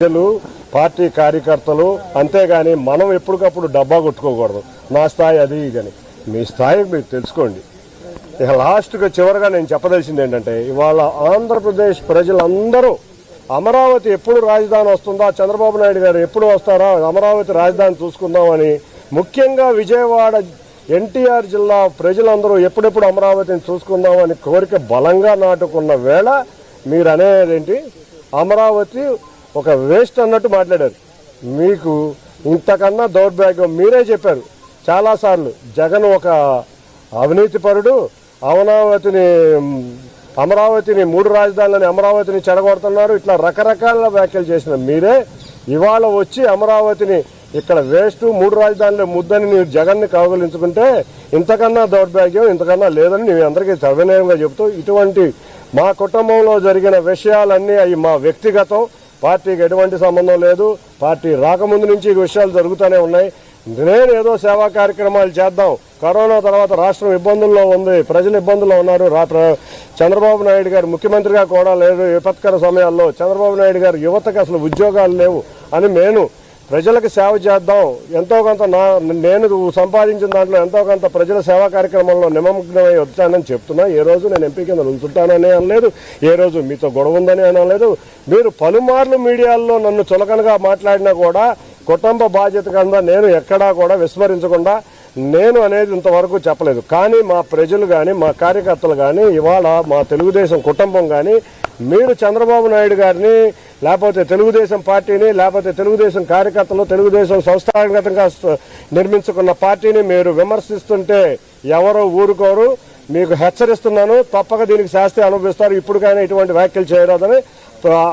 ప్రజలు పార్టీ కార్యకర్తలు అంతేగాని మనం ఎప్పటికప్పుడు డబ్బా కొట్టుకోకూడదు. నా స్థాయి అది కానీ మీ స్థాయి మీరు తెలుసుకోండి. ఇక లాస్ట్గా చివరగా నేను చెప్పదలసింది ఏంటంటే ఇవాళ ఆంధ్రప్రదేశ్ ప్రజలందరూ అమరావతి ఎప్పుడు రాజధాని వస్తుందా చంద్రబాబు నాయుడు గారు ఎప్పుడు వస్తారా అమరావతి రాజధాని చూసుకుందామని ముఖ్యంగా విజయవాడ ఎన్టీఆర్ జిల్లా ప్రజలందరూ ఎప్పుడెప్పుడు అమరావతిని చూసుకుందామని కోరిక బలంగా నాటుకున్న వేళ మీరు అనేదేంటి అమరావతి ఒక వేస్ట్ అన్నట్టు మాట్లాడారు. మీకు ఇంతకన్నా దౌర్భాగ్యం మీరే చెప్పారు. చాలాసార్లు జగన్ ఒక అవినీతిపరుడు అమరావతిని అమరావతిని మూడు రాజధానులని అమరావతిని చెడగొడుతున్నారు. ఇట్లా రకరకాల వ్యాఖ్యలు చేసిన మీరే ఇవాళ వచ్చి అమరావతిని ఇక్కడ వేస్ట్ మూడు రాజధానుల ముద్దని మీరు జగన్ని కౌగలించుకుంటే ఇంతకన్నా దౌర్భాగ్యం ఇంతకన్నా లేదని మేము అందరికీ సవినయంగా చెబుతూ ఇటువంటి మా కుటుంబంలో జరిగిన విషయాలన్నీ అవి మా వ్యక్తిగతం. పార్టీకి ఎటువంటి సంబంధం లేదు. పార్టీ రాకముందు నుంచి ఈ విషయాలు జరుగుతూనే ఉన్నాయి. నేను ఏదో సేవా కార్యక్రమాలు చేద్దాం. కరోనా తర్వాత రాష్ట్రం ఇబ్బందుల్లో ఉంది. ప్రజలు ఇబ్బందుల్లో ఉన్నారు. చంద్రబాబు నాయుడు గారు ముఖ్యమంత్రిగా కూడా లేదు విపత్కర సమయాల్లో చంద్రబాబు నాయుడు గారు యువతకు అసలు ఉద్యోగాలు లేవు అని నేను ప్రజలకు సేవ చేద్దాం. ఎంతో కొంత నా నేను సంపాదించిన దాంట్లో ఎంతో కొంత ప్రజల సేవా కార్యక్రమంలో నిమగ్నమై వచ్చానని చెప్తున్నా. ఏ రోజు నేను ఎంపీ కింద ఉంచుతానని అనలేదు. ఏ రోజు మీతో గొడవ ఉందని అనలేదు. మీరు పలుమార్లు మీడియాల్లో నన్ను చులకనగా మాట్లాడినా కూడా కుటుంబ బాధ్యత కింద నేను ఎక్కడా కూడా విస్మరించకుండా నేను అనేది ఇంతవరకు చెప్పలేదు. కానీ మా ప్రజలు కానీ మా కార్యకర్తలు కానీ ఇవాళ మా తెలుగుదేశం కుటుంబం కానీ మీరు చంద్రబాబు నాయుడు గారిని లేకపోతే తెలుగుదేశం పార్టీని లేకపోతే తెలుగుదేశం కార్యకర్తలు తెలుగుదేశం సంస్థాగతంగా నిర్మించుకున్న పార్టీని మీరు విమర్శిస్తుంటే ఎవరో ఊరుకోరు. మీకు హెచ్చరిస్తున్నాను. తప్పక దీనికి శాస్త్రి అనుభవిస్తారు. ఇప్పటికైనా ఇటువంటి వ్యాఖ్యలు చేయరాదని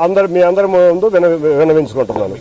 అందరు మీ అందరి ముందు విన వినవించుకుంటున్నాను.